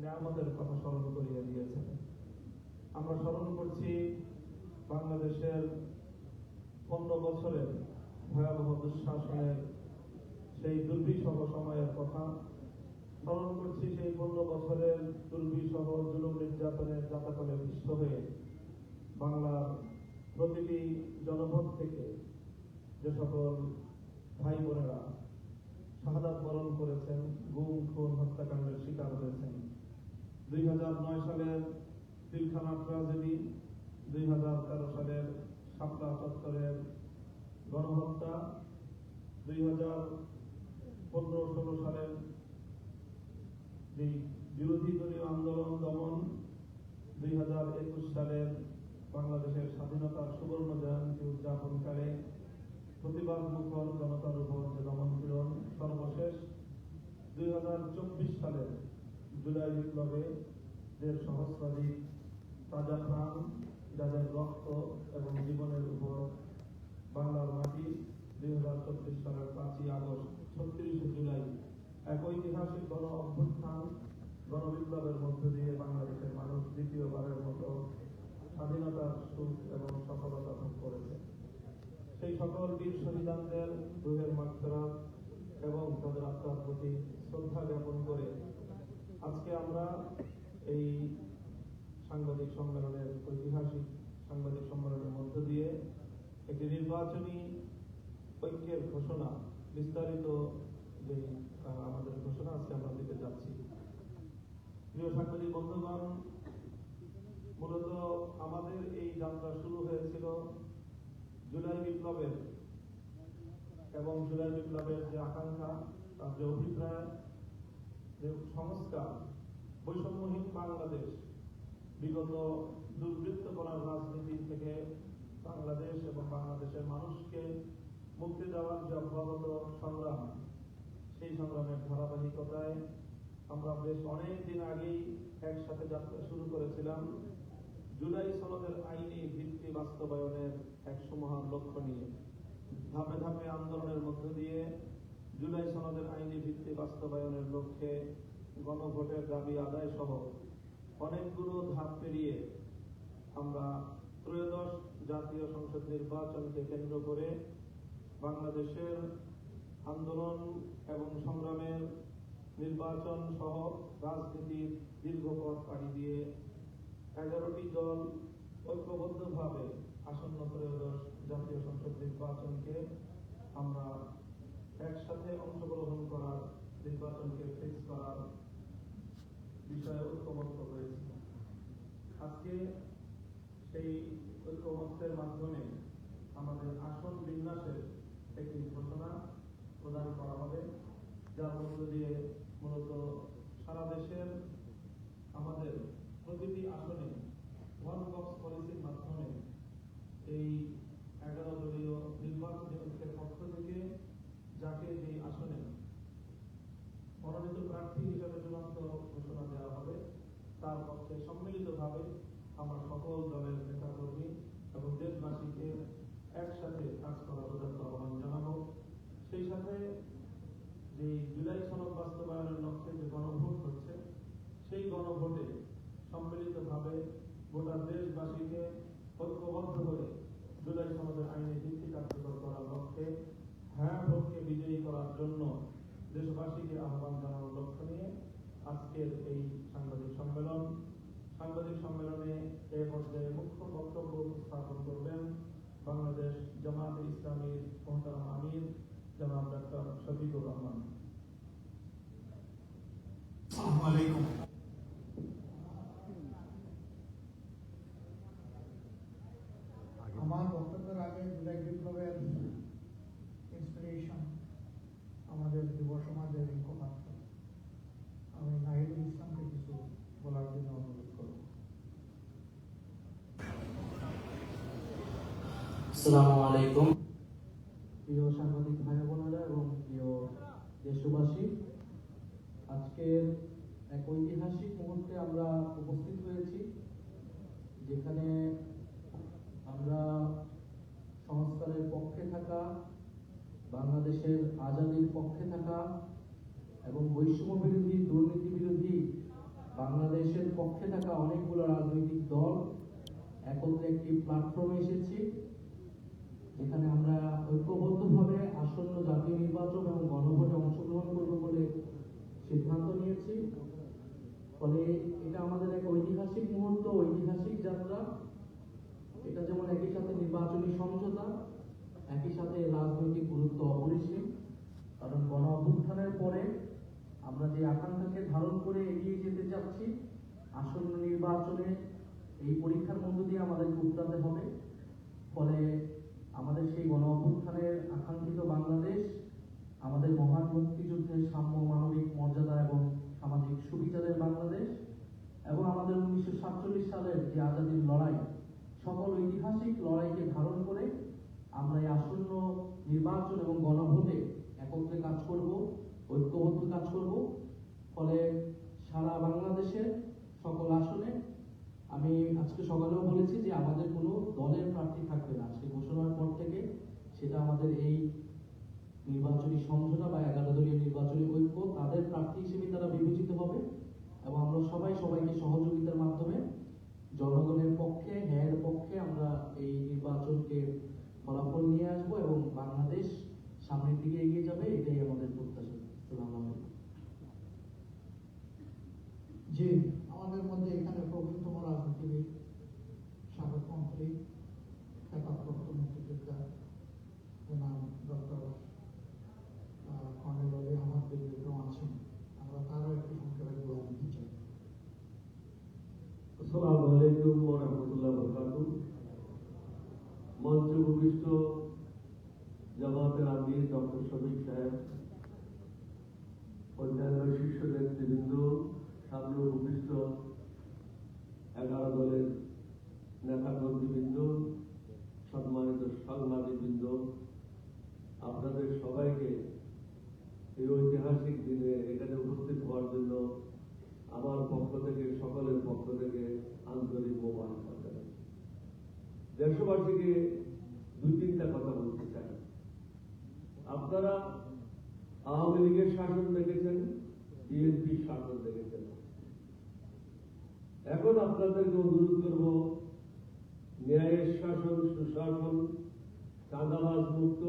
নিয়ামতের কথা স্মরণ করিয়ে দিয়েছেন। আমরা স্মরণ করছি বাংলাদেশের পনেরো বছরের ভয়াবহ দুঃশাসনের সেই দুর্বিষহ সময়ের কথা। স্মরণ করছি সেই পনেরো বছরের দুর্বিষহ জুলুম নির্যাতনের জাতাকলে পিষ্ট হয়ে বাংলার প্রতিটি জনপদ থেকে যে সকল ভাই বোনেরা শাহাদাত বরণ করেছেন, গুম, খুন, হত্যাকাণ্ডের শিকার হয়েছেন। দুই হাজার নয় সালের পিলখানা ট্রাজেডি, দুই হাজার তেরো সালের শাপলা চত্বরের গণহত্যা, দুই হাজার পনেরো ষোলো সালের যে বিরোধী দলীয় আন্দোলন দমন, দুই হাজার একুশ সালের বাংলাদেশের স্বাধীনতার সুবর্ণ জয়ন্তী উদযাপনকালে প্রতিবাদ মুখর জনতার উপর যে দমন পীড়ন সর্বশেষ দুই হাজার চব্বিশ সালের জুলাই বিপ্লবে দেড় সহস্রাধিক তাজা প্রাণ, যাদের রক্ত এবং জীবনের উপর বাংলার মাটি, দুই হাজার চব্বিশ সালের পাঁচই আগস্ট, ছত্রিশে জুলাই, এক ঐতিহাসিক গণ অভ্যুত্থান, গণবিপ্লবের মধ্য দিয়ে বাংলাদেশের মানুষ দ্বিতীয়বারের মতো স্বাধীনতার সুখ এবং সফলতা ভোগ করেছে সেই সকল বীর শহীদানদের রুহের মাত্রা এবং তাদের আত্মার প্রতি শ্রদ্ধা জ্ঞাপন করে আজকে আমরা এই সাংবাদিক সম্মেলনের ঐতিহাসিক সাংবাদিক সম্মেলনের মধ্য দিয়ে একটি নির্বাচনী ঐক্যের ঘোষণা, বিস্তারিত যে আমাদের ঘোষণা, আজকে আমরা দিতে যাচ্ছি। প্রিয় সাংবাদিক বন্ধুগণ, মূলত আমাদের এই যাত্রা শুরু হয়েছিল জুলাই বিপ্লবের এবং জুলাই বিপ্লবের যে আকাঙ্ক্ষা, তার যে অভিপ্রায়, যে সংস্কার, বৈষম্যহীন বাংলাদেশ বিগত দুর্বৃত্ত করার রাজনীতি থেকে বাংলাদেশ এবং বাংলাদেশের মানুষকে মুক্তি দেওয়ার যে অব্যাহত সংগ্রাম, সেই সংগ্রামের ধারাবাহিকতায় আমরা বেশ অনেক দিন আগেই একসাথে যাত্রা শুরু করেছিলাম। জুলাই সনদের আইনি ভিত্তি বাস্তবায়নের এক সুমহান লক্ষ্য নিয়ে ধাপে ধাপে আন্দোলনের মধ্য দিয়ে জুলাই সনদের আইনি ভিত্তি বাস্তবায়নের লক্ষ্যে গণভোটের দাবি আদায় সহ অনেকগুলো ধাপ পেরিয়ে আমরা ত্রয়োদশ জাতীয় সংসদ নির্বাচনকে কেন্দ্র করে বাংলাদেশের আন্দোলন এবং সংগ্রামের নির্বাচন সহ রাজনীতির দীর্ঘ পথ পাড়ি দিয়ে এগারোটি দল ঐক্যবদ্ধভাবে আসন্ন ত্রয়োদশ জাতীয় সংসদ নির্বাচনকে আমরা একসাথে অংশগ্রহণ করার, নির্বাচনকে ফিক্স করার বিষয়ে ঐক্যবদ্ধ হয়েছি। আজকে সেই ঐক্যমত্যের মাধ্যমে আমাদের আসন বিন্যাসের একটি ঘোষণা প্রদান করা হবে, যার মধ্য দিয়ে মূলত সারা দেশের আমাদের প্রতিটি আসনে ওয়ান বক্স পলিসির মাধ্যমে এই এগারো দলীয় নির্বাচনী পক্ষ থেকে যাকে যে আসনে মনোনীত প্রার্থী হিসেবে চূড়ান্ত ঘোষণা দেওয়া হবে, তার পক্ষে সম্মিলিতভাবে আমার সকল দলের নেতাকর্মী এবং দেশবাসীকে একসাথে কাজ করার উদাত্ত আহ্বান জানাব। সেই সাথে যে জুলাই সনদ বাস্তবায়নের লক্ষ্যে যে গণভোট হচ্ছে, সেই গণভোটে সম্মিলিতভাবে গোটা দেশবাসীকে ঐক্যবদ্ধ হয়ে জুলাই সনদের আইনে ভিত্তি কার্যকর করার লক্ষ্যে হ্যাঁ ভোটকে বিজয়ী করার জন্য দেশবাসীকে আহ্বান জানানোর লক্ষ্য নিয়ে আজকের এই সাংবাদিক সম্মেলন। সাংবাদিক সম্মেলনে এ পর্যায়ে মুখ্য বক্তব্য উপস্থাপন করবেন বাংলাদেশ জামাত ইসলামীর মোহতারাম আমির, জনাব ডাক্তার শফিকুর রহমান। আসসালামু আলাইকুম আমার বক্তব্যের আগে জুলাই বিপ্লবের ইন্সপিরেশন আমাদের যুব সমাজের মুখপাত্র আমি নাহিদুল ইসলামকে কিছু বলার জন্য অনুরোধ করব আসসালামু আলাইকুম। প্রিয় সাংবাদিক ভাই বোনেরা এবং প্রিয় দেশবাসী, আজকের এক ঐতিহাসিক মুহূর্তে আমরা উপস্থিত হয়েছি, যেখানে আমরা সংস্কারের পক্ষে থাকা, বাংলাদেশের আজাদির পক্ষে থাকা এবং বৈষম্য বিরোধী দুর্নীতি বিরোধী বাংলাদেশের পক্ষে থাকা অনেকগুলো রাজনৈতিক দল একত্রে একটি প্ল্যাটফর্মে এসেছি। যেখানে আমরা ঐক্যবদ্ধভাবে আসন্ন জাতীয় নির্বাচন এবং গণভোটে অংশগ্রহণ করব বলে সিদ্ধান্ত নিয়েছি। ফলে এটা আমাদের এক ঐতিহাসিক মুহূর্ত, ঐতিহাসিক যাত্রা। এটা যেমন একই সাথে নির্বাচনী সমঝোতা, একই সাথে রাজনৈতিক গুরুত্ব অপরিসীম। কারণ গণ অভ্যুত্থানের পরে আমরা যে আকাঙ্ক্ষাকে ধারণ করে এগিয়ে যেতে চাচ্ছি, আসন্ন নির্বাচনে এই পরীক্ষার মধ্য দিয়ে আমাদেরকে উতরাতে হবে। ফলে আমাদের সেই গণ অভ্যুত্থানের আকাঙ্ক্ষিত বাংলাদেশ, আমাদের মহান মুক্তিযুদ্ধের সাম্য মানবিক মর্যাদা এবং সামাজিক সুবিচারের বাংলাদেশ এবং আমাদের উনিশশো সাতচল্লিশ সালের যে আজাদির লড়াই, সকল ঐতিহাসিক লড়াইকে ধারণ করে আমরা এই আসন্ন নির্বাচন এবং গণভোটে একত্রে কাজ করব, ঐক্যবদ্ধ কাজ করব। ফলে সারা বাংলাদেশের সকল আসনে আমি আজকে সকালেও বলেছি যে আমাদের কোনো দলের প্রার্থী থাকবে না। আজকে ঘোষণার পর থেকে সেটা আমাদের এই নির্বাচনী সমঝোতা বা এগারো দলীয় নির্বাচনী ঐক্য তাদের প্রার্থী হিসেবে তারা বিবেচিত হবে এবং আমরা সবাই সবাইকে সহযোগিতার মাধ্যমে জনগণের পক্ষে, ন্যায়ের পক্ষে আমরা এই নির্বাচনকে ফলাফল নিয়ে আসব এবং বাংলাদেশ সামনের দিকে এগিয়ে যাবে, এটাই আমাদের প্রত্যাশা। জি আমাদের মধ্যে এখানে প্রবীণতম রাজনীতিবিদ সাবেক মন্ত্রী খেতাবপ্রাপ্ত মুক্তিযোদ্ধা ওনার ডক্টর কর্নেল আলী আহমদ বিদ্যুৎ আছেন আমরা তারও একটু সংক্ষেপে দোয়া নিতে চাই আসসালামু আলাইকুম ওয়া রাহমাতুল্লাহি ওয়া বারাকাতুহু মঞ্চ ভূমিষ্ঠ জামাতের আমির ডক্টর শফিক সাহেব অন্যান্য শীর্ষ নেতৃবৃন্দ সামনে ভূমিষ্ঠ এগারো দলের নেতা কর্মীবৃন্দ সম্মানিত সাংবাদিকবৃন্দ আপনাদের সবাইকে এই ঐতিহাসিক দিনে এখানে উপস্থিত হওয়ার জন্য আমার পক্ষ থেকে সকলের পক্ষ থেকে আন্তরিক মোবারকবাদ জানাই দেশবাসীকে দুই তিনটা কথা বলতে চাই। আপনারা আওয়ামী লীগের শাসন দেখেছেন, বিএনপি শাসন দেখেছেন। এখন আপনাদেরকে অনুরোধ করব, ন্যায়ের শাসন, সুশাসন, চাঁদাবাজ মুক্ত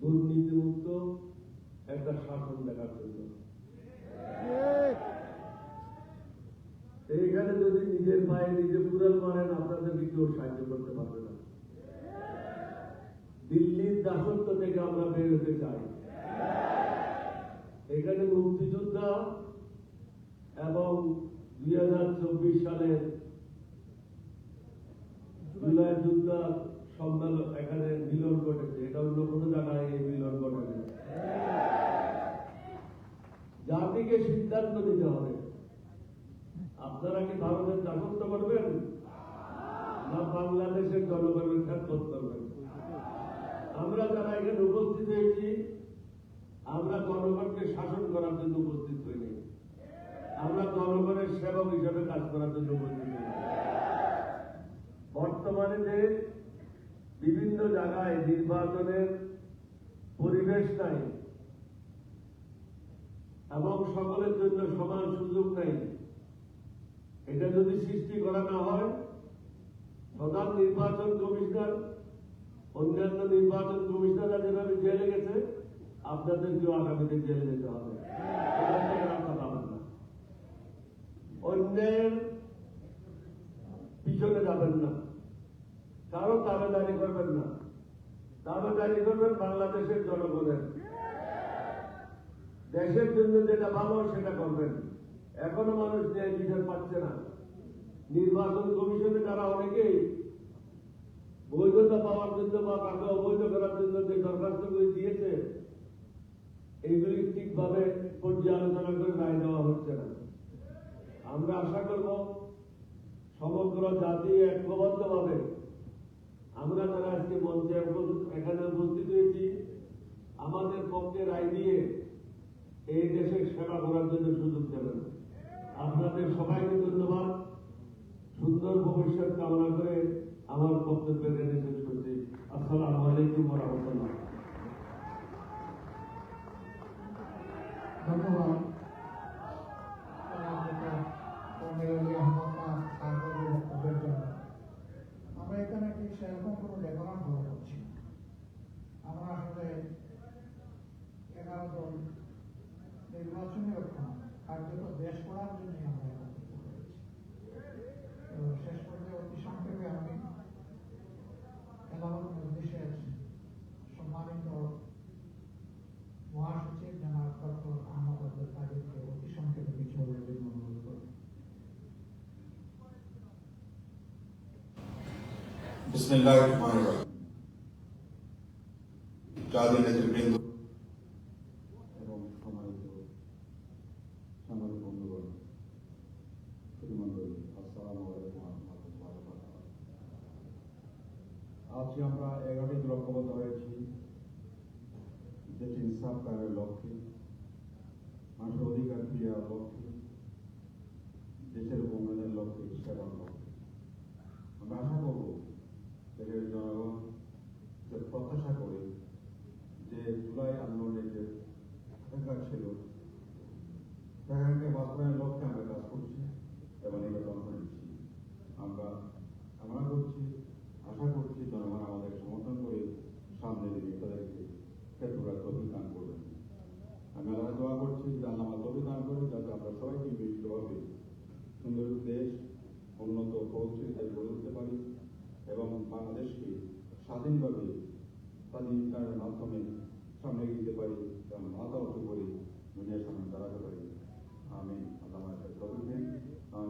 দুর্নীতি মুক্ত একটা শাসন দেখার জন্য। এইখানে যদি নিজের পায়ে নিজে কুড়াল মারেন, আপনাদেরকে কেউ সাহায্য করতে পারবে না। দিল্লির দাসত্ব থেকে আমরা বের হতে চাই। এখানে মুক্তিযোদ্ধা এবং দুই হাজার চব্বিশ সালের জুলাই যুদ্ধ এখানে মিলন ঘটেছে। এটা অন্য কোনো জায়গায় এই মিলন ঘটেছে জাতিকে সিদ্ধান্ত নিতে হবে। আপনারা কি ভারতের দাসত্ব করবেন? না বাংলাদেশের জনগণের খেদমত করবেন? আমরা যারা এখানে উপস্থিত হয়েছি, আমরা জনগণকে শাসন করার জন্য উপস্থিত হইনি। আমরা জনগণের সেবক হিসাবে কাজ করার জন্য উপস্থিত হইনি। বর্তমানে যে বিভিন্ন জায়গায় নির্বাচনের পরিবেশ নাই এবং সকলের জন্য সমান সুযোগ নাই, এটা যদি সৃষ্টি করা না হয়, প্রধান নির্বাচন কমিশনার অন্যান্য নির্বাচন কমিশনাররা যেভাবে জেলে গেছে, আপনাদেরকেও আগামীতে জেলে যেতে হবে। অন্যের পিছনে যাবেন না। কারও দাবেদারি করবেন না। দাবেদারি করবেন বাংলাদেশের জনগণের। দেশের জন্য যেটা ভালো, সেটা করবেন। এখনও মানুষ ন্যায় বিচার পাচ্ছে না। নির্বাচন কমিশনে তারা অনেকেই বৈধতা পাওয়ার জন্য বা কাকে অবৈধ করার জন্য যে দরখাস্তগুলি দিয়েছে, এইগুলি ঠিকভাবে পর্যালোচনা করে রায় দেওয়া হচ্ছে না। আমরা আশা করব সমগ্র জাতি ঐক্যবদ্ধভাবে, আমরা যারা আজকে মঞ্চে এখানে উপস্থিত হয়েছি, আমাদের পক্ষে রায় দিয়ে এই দেশের সেবা করার জন্য সুযোগ দেবেন। আপনাদের সবাইকে ধন্যবাদ। সুন্দর ভবিষ্যৎ কামনা করে আমার বক্তব্যের এখানে শেষ করছি আসসালামু আলাইকুম রহমতুল্লাহ। ধন্যবাদ। বিসমিল্লাহ রহমান